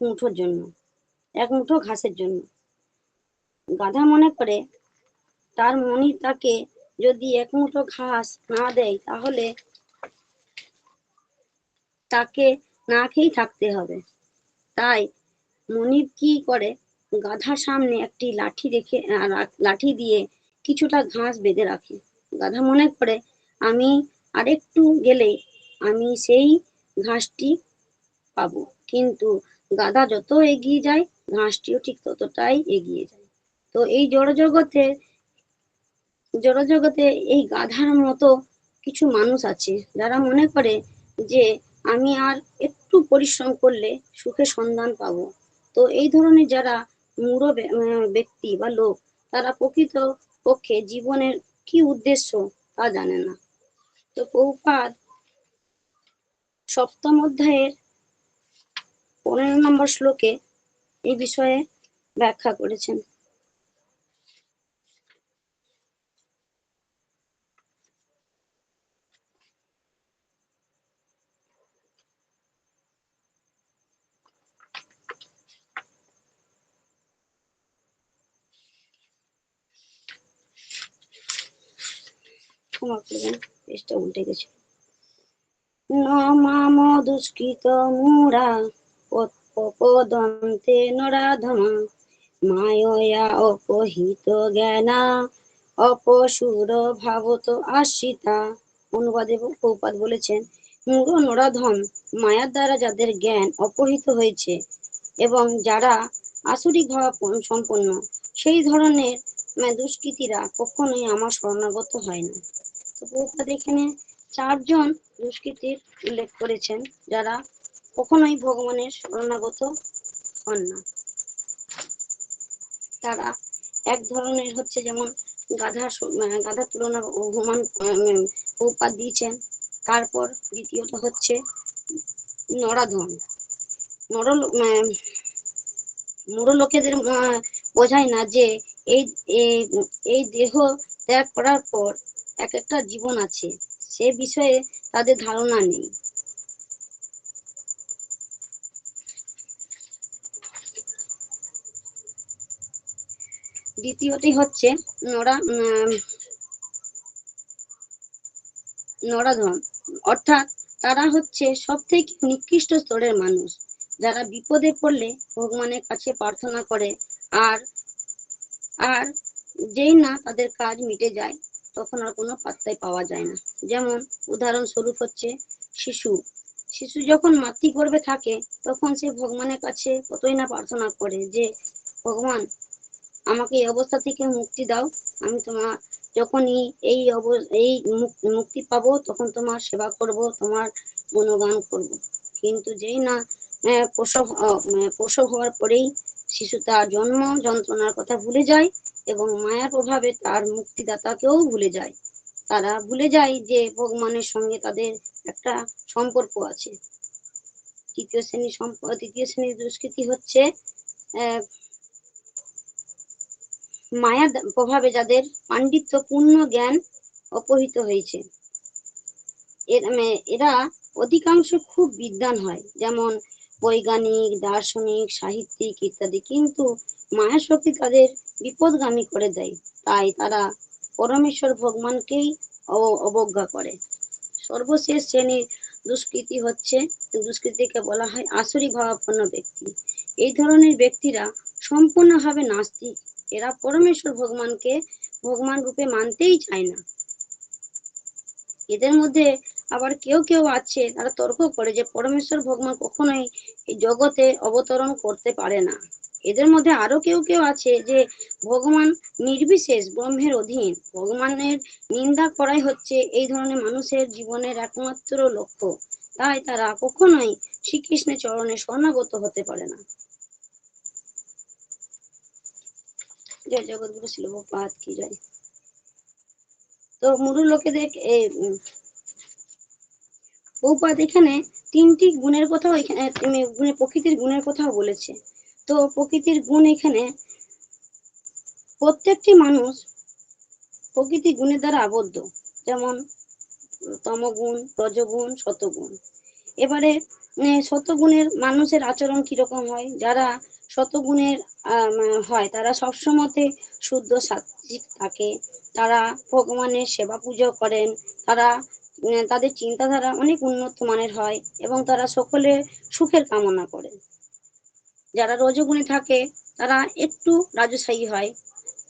মুঠোর জন্য, এক মুঠো ঘাসের জন্য। গাধা মনে করে, তার মনি তাকে যদি এক মুঠো ঘাস না দেয়, তাহলে তাকে না খেয়েই থাকতে হবে। তাই মনিব কি করে, গাধার সামনে একটি লাঠি রেখে লাঠি দিয়ে কিছুটা ঘাস বেঁধে রাখে। গাধা মনে করে, আমি আরেকটু গেলে আমি সেই ঘাসটি পাবো। কিন্তু গাধা যত এগিয়ে যায়, ঘাসটিও ঠিক ততটাই এগিয়ে যায়। তো এই জড়জগতে জড়জগতে এই গাধার মতো কিছু মানুষ আছে, যারা মনে করে যে আমি আর একটু পরিশ্রম করলে সুখের সন্ধান পাবো। তো এই ধরনের যারা মূঢ় ব্যক্তি বা লোক, তারা প্রকৃত পক্ষে জীবনের কি উদ্দেশ্য তা জানে না। তো পৌপাদ সপ্তম অধ্যায়ের পনেরো নম্বর শ্লোকে এই বিষয়ে ব্যাখ্যা করেছেন। ক্ষমা উল্টে গেছে। ন দুষ্কৃত মূঢ়া পদন্তে নরাধমা। মায়য়া অপহিত জ্ঞানা, অপসুর ভাবত আশ্রিতা অনুবাদে প্রপাত বলেছেন মূঢ় নরাধম মায়ার দ্বারা যাদের জ্ঞান অপহিত হয়েছে এবং যারা আসরিক ভাব সম্পন্ন, সেই ধরনের দুষ্কৃতীরা কখনোই আমার শরণাগত হয় না। তো প্রভুপাদ এখানে চারজন দুষ্কৃতীর উল্লেখ করেছেন, যারা কখনোই ভগবানের শরণাগত হন না। তারা এক ধরনের হচ্ছে যেমন গাধা গাধার তুলনা হুমান প্রভুপাদ দিয়েছেন। তারপর দ্বিতীয়ত হচ্ছে নরাধন। নর মুড়ো লোকেদের বোঝায় না যে এই- এই দেহ ত্যাগ করার পর এক একটা জীবন আছে। সে বিষয়ে তাদের ধারণা নেই। দ্বিতীয়টি হচ্ছে নরা উম, নরাধম অর্থাৎ তারা হচ্ছে সব থেকে নিকৃষ্ট স্তরের মানুষ। যারা বিপদে পড়লে ভগবানের কাছে প্রার্থনা করে আর আর যেই না তাদের কাজ মিটে যায় তখন আর কোনো পাত্তাই পাওয়া যায় না। যেমন উদাহরণস্বরূপ হচ্ছে শিশু। শিশু যখন মাতৃগর্ভে থাকে তখন সে ভগবানের কাছে কতই না প্রার্থনা করে যে ভগবান আমাকে এই অবস্থা থেকে মুক্তি দাও। আমি তোমার যখনই এই অব, এই মুক- মুক্তি পাবো, তখন তোমার সেবা করব, তোমার গুণগান করব। কিন্তু যেই না প্রসব প্রসব হওয়ার পরেই শিশু তার জন্ম যন্ত্রণার কথা ভুলে যায় এবং মায়ার প্রভাবে তার মুক্তিদাতাকেও ভুলে যায়। তারা ভুলে যায় যে ভগবানের সঙ্গে তাদের একটা সম্পর্ক আছে। তৃতীয় সম্প, তৃতীয় শ্রেণির দুষ্কৃতি হচ্ছে আহ মায়া প্রভাবে যাদের পাণ্ডিত্য পূর্ণ জ্ঞান অপহিত হয়েছে। এর মে- এরা অধিকাংশ খুব বিদ্বান হয়, যেমন বৈজ্ঞানিক, দার্শনিক, সাহিত্যিক ইত্যাদি। কিন্তু মায়া শক্তি তাদের বিপদগামী করে দেয়। তাই তারা পরমেশ্বর ভগবানকেই অব- অবজ্ঞা করে। সর্বশেষ শ্রেণির দুষ্কৃতি হচ্ছে, দুষ্কৃতিকে বলা হয় আসরিক ভাবাপন্ন ব্যক্তি। এই ধরনের ব্যক্তিরা সম্পূর্ণভাবে নাস্তিক এরা পরমেশ্বর ভগবানকে ভগবান রূপে মানতেই চায় না। এদের মধ্যে আবার কেউ কেউ আছে, তারা তর্ক করে যে পরমেশ্বর ভগবান কখনোই জগতে অবতরণ করতে পারে না। এদের মধ্যে আরও কেউ কেউ আছে যে ভগবান নির্বিশেষ ব্রহ্মের অধীন। ভগবানের নিন্দা করাই হচ্ছে এই ধরনের মানুষের জীবনের একমাত্র লক্ষ্য। তাই তারা কখনোই শ্রীকৃষ্ণের চরণে শরণাগত হতে পারে না। জয় জগৎগুরু শিলভপাত কি জয় তো মুরু লোকেদের বহুপাত এখানে তিনটি গুণের কথাও এখানে গুণের প্রকৃতির গুণের কথাও বলেছে। তো প্রকৃতির গুণ এখানে প্রত্যেকটি মানুষ প্রকৃতি গুণের দ্বারা আবদ্ধ। যেমন তমগুণ রজগুণ শতগুণ। এবারে শতগুণের মানুষের আচরণ কীরকম হয়? যারা শতগুণের হয়। তারা সবসময়তে শুদ্ধ সাত্বিক থাকে। তারা ভগবানের সেবা পুজো করেন। তারা তাদের চিন্তাধারা অনেক উন্নত মানের হয় এবং তারা সকলে সুখের কামনা করে যারা রজগুণে থাকে, তারা একটু রাজশাহী হয়।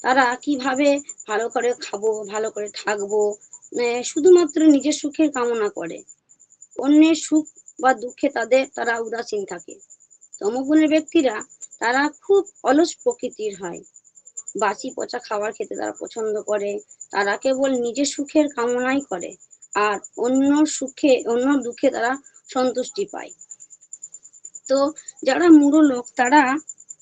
তারা কীভাবে ভালো করে খাব, ভালো করে থাকব শুধুমাত্র নিজের সুখের কামনা করে। অন্যের সুখ বা দুঃখে তাদের, তারা উদাসীন থাকে। তমগুণের ব্যক্তিরা তারা খুব অলস প্রকৃতির হয়। বাসি পচা খাবার খেতে তারা পছন্দ করে। তারা কেবল নিজের সুখের কামনাই করে। আর অন্য সুখে, অন্য দুঃখে তারা সন্তুষ্টি পায়। তো যারা মূঢ় লোক, তারা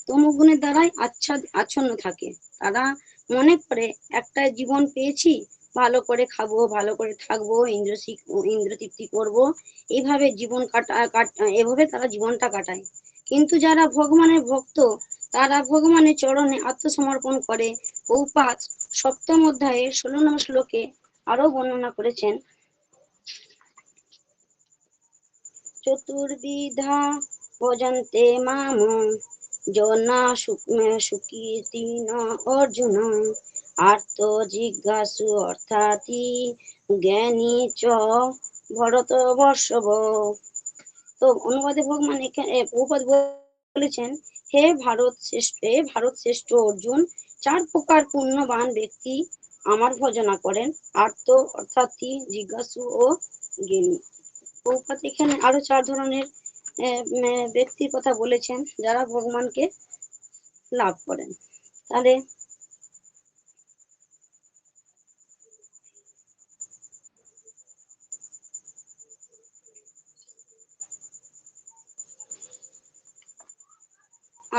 তমগুণের দ্বারাই আচ্ছা আচ্ছন্ন থাকে। তারা মনে করে একটা জীবন পেয়েছি ভালো করে খাব, ভালো করে থাকব, ইন্দ্র ইন্দ্র তৃপ্তি করব। এইভাবে জীবন কাটা এভাবে তারা জীবনটা কাটায়। কিন্তু যারা ভগবানের ভক্ত, তারা ভগবানের চরণে আত্মসমর্পণ করে। পৌপাত সপ্তম অধ্যায়ে ষোলো নম্বর শ্লোকে আরও বর্ণনা করেছেন। চতুর্বিধা ভজন্তে মাম, জনা সুকীর্তি ন অর্জুন। আর্ত জিজ্ঞাসু অর্থাতি জ্ঞানী চ ভরত বর্ষব। তো অনুবাদে ভগবান এখানে প্রভুপাদ বলেছেন, হে ভারত শ্রেষ্ঠ, হে ভারত শ্রেষ্ঠ অর্জুন, চার প্রকার পুণ্যবান ব্যক্তি আমার ভজনা করেন আর্ত অর্থাৎ জিজ্ঞাসু ও জ্ঞানী। প্রভুপাত এখানে আরও চার ধরনের ব্যক্তির কথা বলেছেন, যারা ভগবানকে লাভ করেন। তাহলে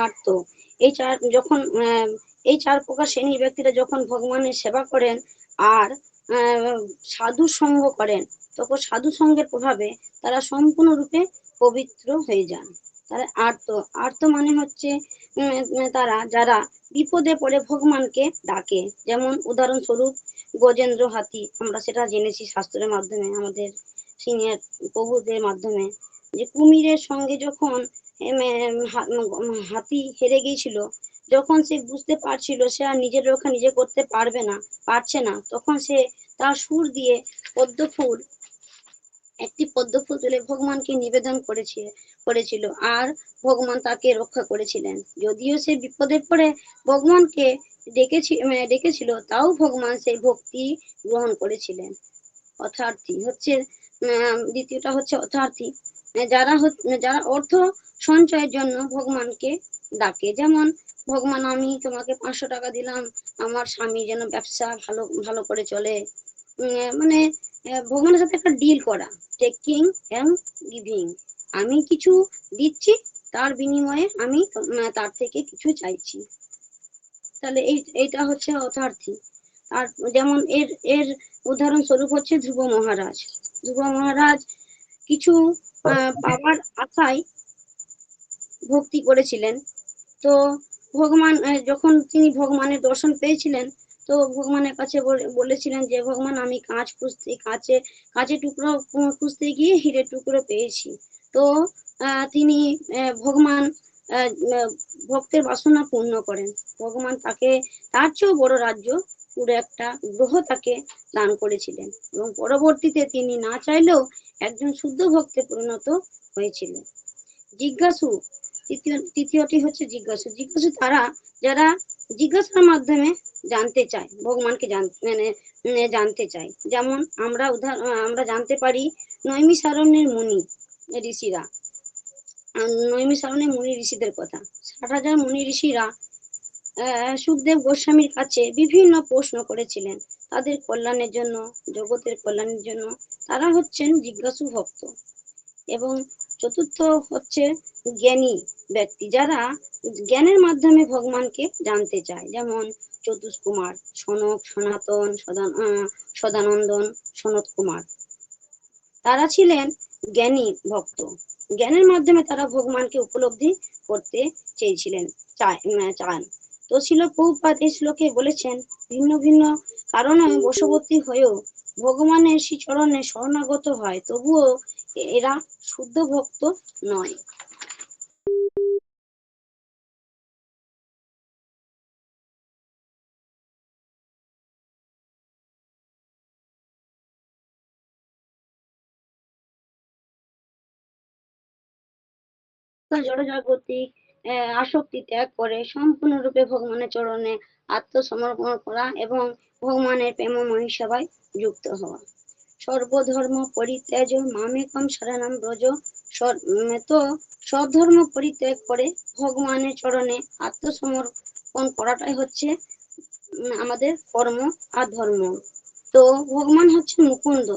আর্ত এই চার, যখন এই চার প্রকার শ্রেণির ব্যক্তিরা যখন ভগবানের সেবা করেন আর সাধু সঙ্গ করেন, তখন সাধু সঙ্গের প্রভাবে তারা সম্পূর্ণরূপে পবিত্র হয়ে যান। তারা আর্ত আর্ত মানে হচ্ছে তারা, যারা বিপদে পড়ে ভগবানকে ডাকে। যেমন উদাহরণস্বরূপ গজেন্দ্র হাতি, আমরা সেটা জেনেছি শাস্ত্রের মাধ্যমে, আমাদের সিনিয়র প্রভুদের মাধ্যমে। যে কুমিরের সঙ্গে যখন হাতি হেরে গিয়েছিল যখন সে বুঝতে পারছিল সে আর নিজের রক্ষা নিজে করতে পারবে না পারছে না তখন সে তার সুর দিয়ে পদ্ম ফুল একটি পদ্ম ফুল তুলে ভগবানকে নিবেদন করেছে করেছিল আর ভগবান তাকে রক্ষা করেছিলেন। যদিও সে বিপদে পড়ে ভগবানকে ডেকেছি ডেকেছিল তাও ভগবান সেই ভক্তি গ্রহণ করেছিলেন। অর্থার্থী হচ্ছে দ্বিতীয়টা হচ্ছে অর্থার্থী আহ, যারা যারা অর্থ সঞ্চয়ের জন্য ভগবানকে ডাকে, যেমন, ভগবান আমি তোমাকে পাঁচশো টাকা দিলাম, আমার স্বামী যেন ব্যবসা ভালো ভালো করে চলে। মানে ভগবানের সাথে একটা ডিল করা টেকিং এন্ড গিভিং আমি কিছু দিচ্ছি, তার বিনিময়ে আমি তার থেকে কিছু চাইছি। তাহলে এই, এইটা হচ্ছে অর্থার্থী আর যেমন এর এর উদাহরণস্বরূপ হচ্ছে ধ্রুব মহারাজ। ধ্রুব মহারাজ কিছু পাওয়ার আশায় ভক্তি করেছিলেন। তো ভগবান যখন তিনি ভগবানের দর্শন পেয়েছিলেন, তো ভগবানের কাছে বলেছিলেন যে, ভগবান, আমি কাঁচ খুঁজতে, কাঁচে কাঁচে টুকরো খুঁজতে গিয়ে হিরে টুকরো পেয়েছি। তো তিনি ভগবান ভক্তের বাসনা পূর্ণ করেন। ভগবান তাকে, তার চেয়েও বড় রাজ্য পুরো একটা গ্রহ তাকে দান করেছিলেন এবং পরবর্তীতে তিনি না চাইলেও একজন শুদ্ধ ভক্তে পরিণত হয়েছিলেন। জিজ্ঞাসু তৃতীয় তৃতীয়টি হচ্ছে জিজ্ঞাসু। জিজ্ঞাসু তারা যারা জিজ্ঞাসার মাধ্যমে জানতে চায় ভগবানকে জান- মানে জানতে চায়। যেমন আমরা উদাহরণ আমরা জানতে পারি নৈমিসারণ্যের মুনি ঋষিরা। আহ, নৈমিসারণ্যের মুনি ঋষিদের কথা। ষাট হাজার মুনি ঋষিরা সুখদেব গোস্বামীর কাছে বিভিন্ন প্রশ্ন করেছিলেন। তাদের কল্যাণের জন্য, জগতের কল্যাণের জন্য তারা হচ্ছেন জিজ্ঞাসু ভক্ত। এবং চতুর্থ হচ্ছে জ্ঞানী ব্যক্তি যারা জ্ঞানের মাধ্যমে ভগবানকে জানতে চায়। যেমন চতুষ্কুমার সনক, সনাতন, সদান সদানন্দন, সনত কুমার। তারা ছিলেন জ্ঞানী ভক্ত। জ্ঞানের মাধ্যমে তারা ভগবানকে উপলব্ধি করতে চেয়েছিলেন চান। তো ছিল প্রভুপাত এই শ্লোকে বলেছেন ভিন্ন ভিন্ন কারণে বশবর্তী হয়েও ভগবানের শ্রী চরণে শরণাগত হয় তবুও এরা শুদ্ধ ভক্ত নয়। জড়জাগতিক আহ, আসক্তি ত্যাগ করে সম্পূর্ণরূপে ভগবানের চরণে আত্মসমর্পণ করা এবং ভগবানের প্রেমময়ী সেবায় যুক্ত হওয়া। সর্বধর্ম পরিত্যাজ মামেকম শরণম ব্রজ তো সব ধর্ম পরিত্যাগ করে ভগবানের চরণে আত্মসমর্পণ করাটাই হচ্ছে আমাদের কর্ম আর ধর্ম। তো ভগবান হচ্ছে মুকুন্দ।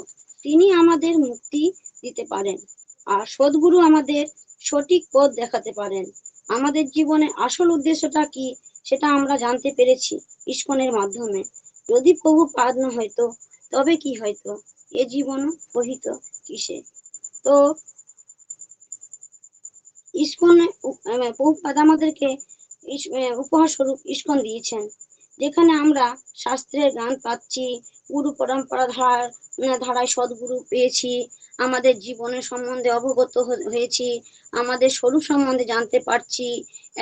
তিনি আমাদের মুক্তি দিতে পারেন। আর সদ্গুরু আমাদের সঠিক পথ দেখাতে পারেন। আমাদের জীবনে আসল উদ্দেশ্যটা কি সেটা আমরা জানতে পেরেছি ইস্কনের মাধ্যমে। যদি প্রভু পাদ না হয়তো, তবে কি হয়তো? এ জীবন বহিত কিসে? তো ইস্কনে প্রভুপাদ আমাদেরকে উপহার স্বরূপ ইস্কন দিয়েছেন, যেখানে আমরা শাস্ত্রের গান পাচ্ছি, গুরু পরম্পরা ধার, ধারায় সদ্গুরু পেয়েছি আমাদের জীবনের সম্বন্ধে অবগত হয়েছি। আমাদের স্বরূপ সম্বন্ধে জানতে পারছি।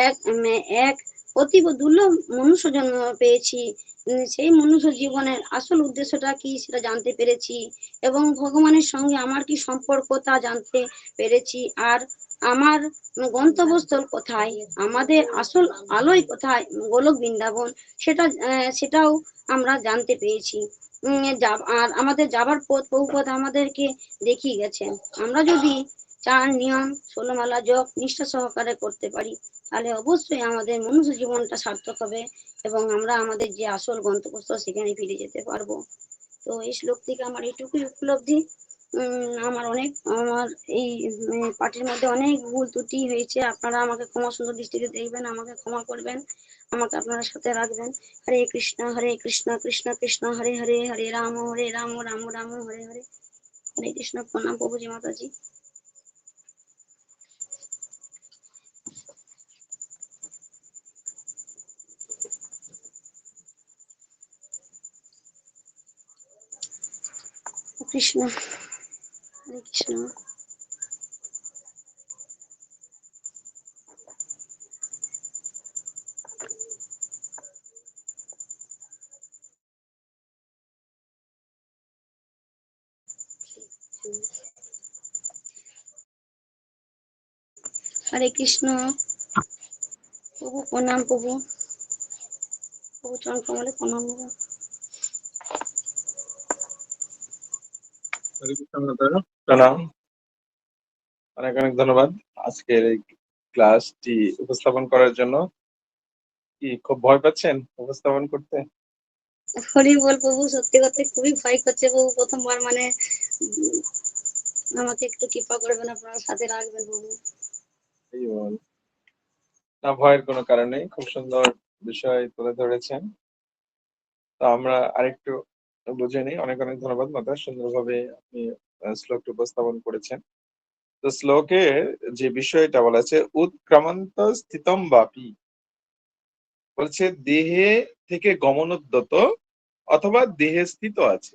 এক এক অতীব দুর্লভ মনুষ্য জন্ম পেয়েছি। সেই মনুষ্য জীবনের আসল উদ্দেশ্যটা কি সেটা জানতে পেরেছি এবং ভগবানের সঙ্গে আমার কি সম্পর্ক তা জানতে পেরেছি। আর আমার গন্তব্যস্থল কোথায়? আমাদের আসল আলোয় কোথায়? গোলক বৃন্দাবন। সেটা সেটাও আমরা জানতে পেরেছি। আর আমাদের যাবার পথ বহুপথ আমাদেরকে দেখিয়ে গেছেন আমরা যদি চার নিয়ম ষোলমালা জপ, নিষ্ঠা সহকারে করতে পারি, তাহলে অবশ্যই আমাদের মনুষ্য জীবনটা সার্থক হবে এবং আমরা আমাদের যে আসল গন্তব্যস্থল, সেখানে ফিরে যেতে পারব। তো এই শ্লোক থেকে আমার এইটুকুই উপলব্ধি। আমার অনেক, আমার এই পাঠের মধ্যে অনেক ভুল ত্রুটি হয়েছে। আপনারা আমাকে ক্ষমা সুন্দর দৃষ্টিতে দেখবেন, আমাকে ক্ষমা করবেন, আমাকে আপনারা সাথে রাখবেন। হরে কৃষ্ণ হরে কৃষ্ণ কৃষ্ণ কৃষ্ণ, হরে হরে হরে রাম হরে রাম রাম রাম, হরে হরে। হরে কৃষ্ণ, প্রণাম প্রভুজি মাতাজি। কৃষ্ণ। হরে কৃষ্ণ। হরে কৃষ্ণ প্রভু প্রণাম প্রভু। প্রভু চরণ কমলে প্রণাম প্রভু। হরে কৃষ্ণ মাতা, প্রণাম অনেক অনেক ধন্যবাদ। আজকের এই ক্লাসটি উপস্থাপন করার জন্য কি খুব ভয় পাচ্ছেন উপস্থাপন করতে? হরি বল প্রভু সত্যি কথা খুবই ভয় করছে প্রভু প্রথমবার মানে আমাকে একটু কৃপা করবেন আপনারা সাথে রাখবেন প্রভু না ভয়ের কোনো কারণ নেই খুব সুন্দর বিষয় তুলে ধরেছেন। তো আমরা আরেকটু বুঝে নিই। অনেক অনেক ধন্যবাদ মাতা সুন্দরভাবে আপনি শ্লোকটি উপস্থাপন করেছেন। তো শ্লোকে যে বিষয়টা বলা আছে, উৎক্রামান্ত স্থিতম বাপি বলছে, দেহে থেকে গমনোদ্যত অথবা দেহে স্থিত আছে।